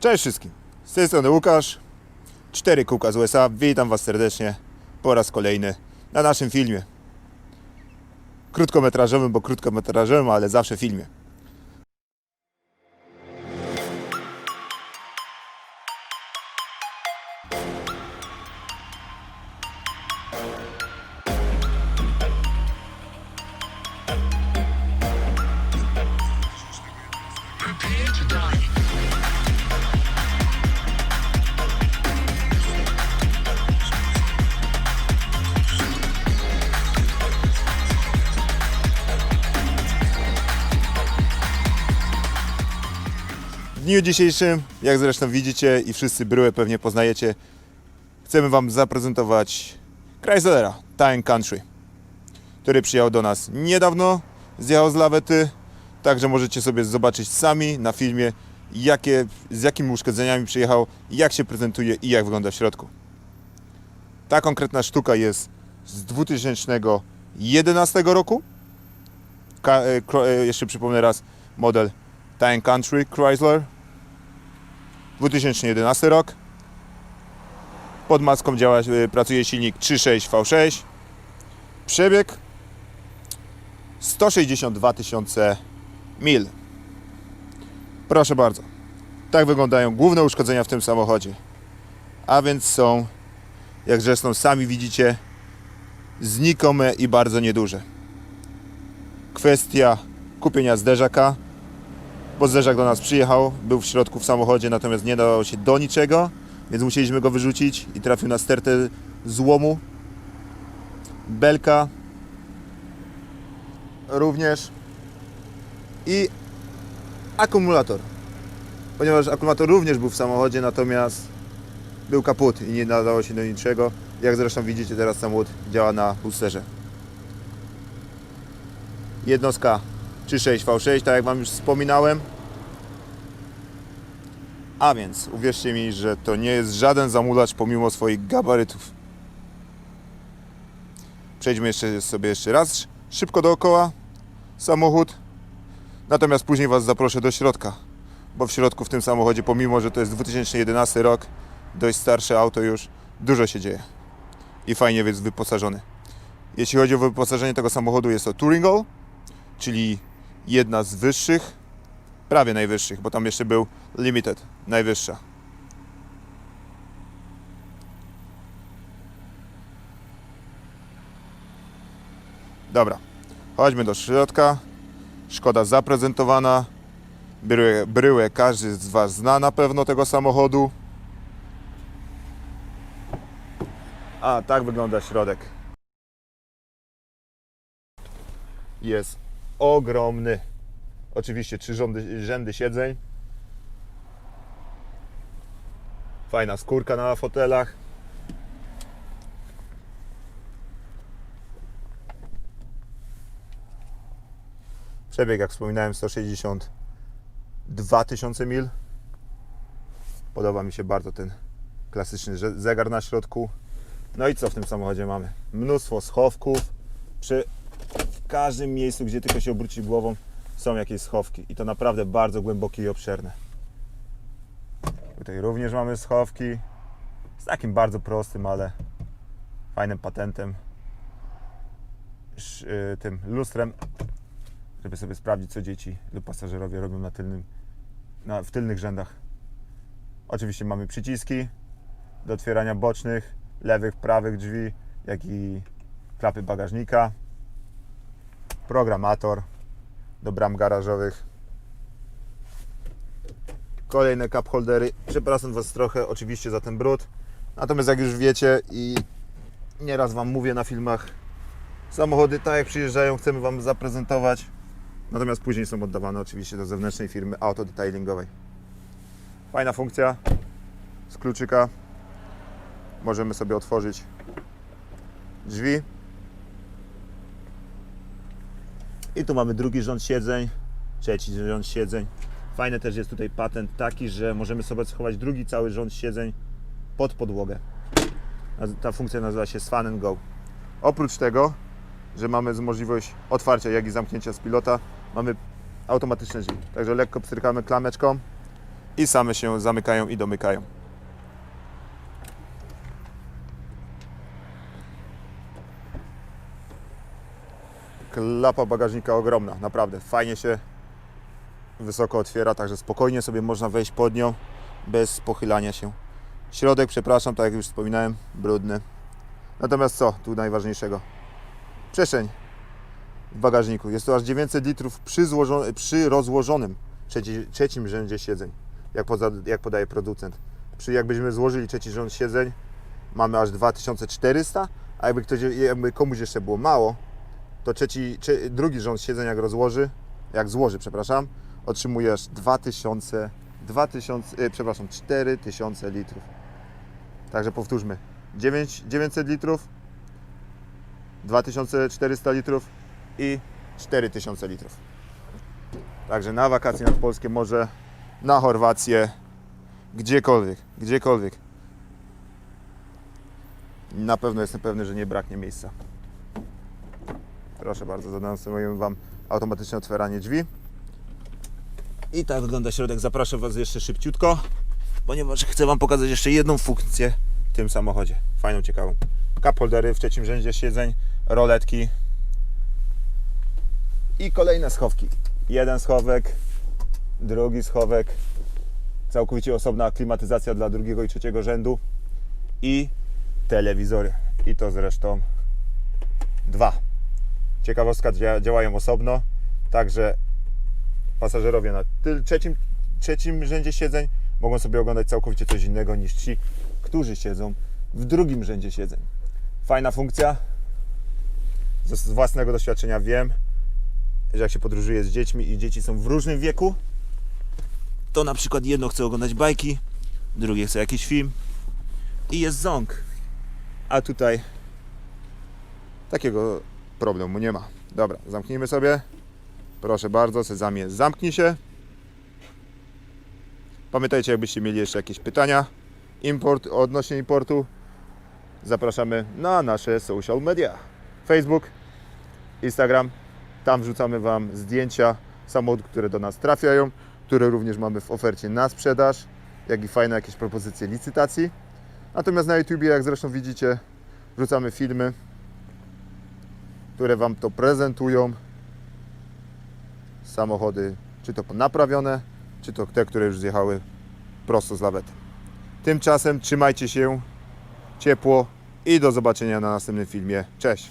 Cześć wszystkim. Z tej strony Łukasz. Cztery kółka z USA. Witam Was serdecznie po raz kolejny na naszym filmie. Krótkometrażowym, bo krótkometrażowym, ale zawsze filmie. Dniu dzisiejszym, jak zresztą widzicie i wszyscy bryłę pewnie poznajecie, chcemy Wam zaprezentować Chryslera Time Country, który przyjechał do nas niedawno, zjechał z lawety, także możecie sobie zobaczyć sami na filmie, jakie, z jakimi uszkodzeniami przyjechał, jak się prezentuje i jak wygląda w środku. Ta konkretna sztuka jest z 2011 roku. Ka- e, e, jeszcze przypomnę raz, model Time Country Chrysler 2011 rok. Pod maską działa, y, pracuje silnik 3.6 V6 przebieg 162 tysiące mil. Proszę bardzo. Tak wyglądają główne uszkodzenia w tym samochodzie. A więc są jak zresztą sami widzicie znikome i bardzo nieduże. Kwestia kupienia zderzaka bo do nas przyjechał, był w środku w samochodzie, natomiast nie dało się do niczego, więc musieliśmy go wyrzucić i trafił na stertę złomu. Belka również i akumulator. Ponieważ akumulator również był w samochodzie, natomiast był kaput i nie nadało się do niczego. Jak zresztą widzicie, teraz samochód działa na boosterze. Jednostka 3.6 V6, tak jak Wam już wspominałem. A więc uwierzcie mi, że to nie jest żaden zamulacz pomimo swoich gabarytów. Przejdźmy jeszcze sobie jeszcze raz szybko dookoła samochód. Natomiast później Was zaproszę do środka, bo w środku w tym samochodzie, pomimo że to jest 2011 rok, dość starsze auto już, dużo się dzieje i fajnie jest wyposażony. Jeśli chodzi o wyposażenie tego samochodu, jest to Touring All, czyli jedna z wyższych, prawie najwyższych, bo tam jeszcze był Limited, najwyższa. Dobra, chodźmy do środka. Szkoda zaprezentowana. Bryłę, bryłę każdy z Was zna na pewno tego samochodu. A tak wygląda środek. Jest ogromny. Oczywiście trzy rzędy, rzędy siedzeń. Fajna skórka na fotelach. Przebieg, jak wspominałem, 162 tysiące mil. Podoba mi się bardzo ten klasyczny ze- zegar na środku. No i co w tym samochodzie mamy? Mnóstwo schowków. Przy każdym miejscu, gdzie tylko się obróci głową, są jakieś schowki. I to naprawdę bardzo głębokie i obszerne. Tutaj również mamy schowki. Z takim bardzo prostym, ale fajnym patentem. Y, tym lustrem, żeby sobie sprawdzić, co dzieci lub pasażerowie robią na tylnym, na, w tylnych rzędach. Oczywiście mamy przyciski do otwierania bocznych, lewych, prawych drzwi, jak i klapy bagażnika programator do bram garażowych. Kolejne cup holdery. Przepraszam Was trochę oczywiście za ten brud. Natomiast jak już wiecie i nieraz Wam mówię na filmach, samochody tak jak przyjeżdżają chcemy Wam zaprezentować. Natomiast później są oddawane oczywiście do zewnętrznej firmy autodetailingowej. Fajna funkcja z kluczyka. Możemy sobie otworzyć drzwi. I tu mamy drugi rząd siedzeń, trzeci rząd siedzeń. Fajny też jest tutaj patent taki, że możemy sobie schować drugi cały rząd siedzeń pod podłogę. Ta funkcja nazywa się Swan and Go. Oprócz tego, że mamy możliwość otwarcia, jak i zamknięcia z pilota, mamy automatyczne drzwi. Także lekko pstrykamy klameczką i same się zamykają i domykają. Klapa bagażnika ogromna, naprawdę fajnie się wysoko otwiera, także spokojnie sobie można wejść pod nią bez pochylania się. Środek, przepraszam, tak jak już wspominałem, brudny. Natomiast co tu najważniejszego? Przestrzeń w bagażniku. Jest to aż 900 litrów przy, przy rozłożonym trzeci, trzecim rzędzie siedzeń, jak, poza, jak podaje producent. Przy, jakbyśmy złożyli trzeci rząd siedzeń, mamy aż 2400, a jakby, ktoś, jakby komuś jeszcze było mało, to trzeci, trze- drugi rząd siedzeń jak rozłoży, jak złoży, przepraszam, otrzymujesz 2000, 2000 e, przepraszam, 4000 litrów. Także powtórzmy, 9, 900 litrów, 2400 litrów i 4000 litrów. Także na wakacje nad polskie morze, na Chorwację, gdziekolwiek, gdziekolwiek. Na pewno jestem pewny, że nie braknie miejsca. Proszę bardzo, zademonstruję Wam automatyczne otwieranie drzwi. I tak wygląda środek. Zapraszam Was jeszcze szybciutko, ponieważ chcę Wam pokazać jeszcze jedną funkcję w tym samochodzie. Fajną, ciekawą. Cup holdery w trzecim rzędzie siedzeń, roletki i kolejne schowki. Jeden schowek, drugi schowek, całkowicie osobna klimatyzacja dla drugiego i trzeciego rzędu i telewizory. I to zresztą dwa. Ciekawostka, dzia- działają osobno, także pasażerowie na trzecim, trzecim rzędzie siedzeń mogą sobie oglądać całkowicie coś innego niż ci, którzy siedzą w drugim rzędzie siedzeń. Fajna funkcja. Z własnego doświadczenia wiem, że jak się podróżuje z dziećmi i dzieci są w różnym wieku, to na przykład jedno chce oglądać bajki, drugie chce jakiś film i jest ząg. A tutaj takiego problemu nie ma. Dobra, zamknijmy sobie. Proszę bardzo, sezamie, zamknij się. Pamiętajcie, jakbyście mieli jeszcze jakieś pytania import, odnośnie importu, zapraszamy na nasze social media. Facebook, Instagram. Tam wrzucamy Wam zdjęcia samochodów, które do nas trafiają, które również mamy w ofercie na sprzedaż, jak i fajne jakieś propozycje licytacji. Natomiast na YouTube, jak zresztą widzicie, wrzucamy filmy, które Wam to prezentują. Samochody, czy to naprawione, czy to te, które już zjechały prosto z lawety. Tymczasem trzymajcie się ciepło i do zobaczenia na następnym filmie. Cześć!